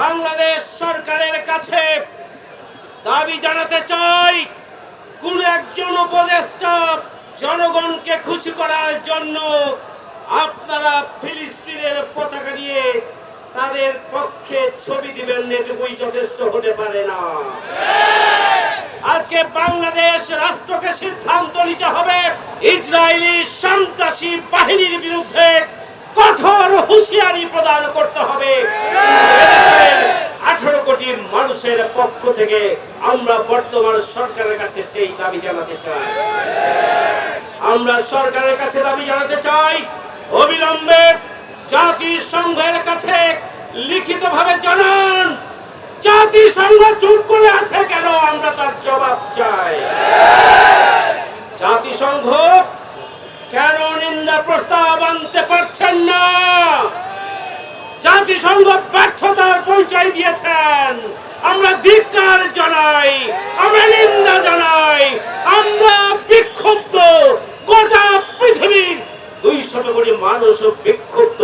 বাংলাদেশ সরকারের কাছে দাবি জানাতে চাই, কোন একজন উপদেষ্টা জনগণকে খুশি করার জন্য আপনারা ফিলিস্তিনের পতাকা নিয়ে তাদের পক্ষে ছবি দিবেন, এটুকুই যথেষ্ট হতে পারে না। আজকে বাংলাদেশ রাষ্ট্রকে সিদ্ধান্ত নিতে হবে, ইসরায়েলি সন্ত্রাসী বাহিনীর বিরুদ্ধে কঠোর হুঁশিয়ারি প্রদান করতে হবে। মানুষের পক্ষ থেকে আমরা বর্তমান সরকারের কাছে সেই দাবি জানাতে চাই। আমরা সরকারের কাছে দাবি জানাতে চাই, অবিলম্বে জাতিসংঘের কাছে লিখিতভাবে জানান, জাতিসংঘ চুপ করে আছে কেন আমরা তার জবাব চাই? জাতিসংঘ কেন নিন্দা প্রস্তাব আনতে পারছেন না? জাতিসংঘ ব্যর্থতার পরিচয় দিয়েছেন। আমরা ধিক্কার জানাই, আমরা নিন্দা জানাই, আমরা বিক্ষুব্ধ গোটা পৃথিবীর দুই শত কোটি মানুষ বিক্ষুব্ধ।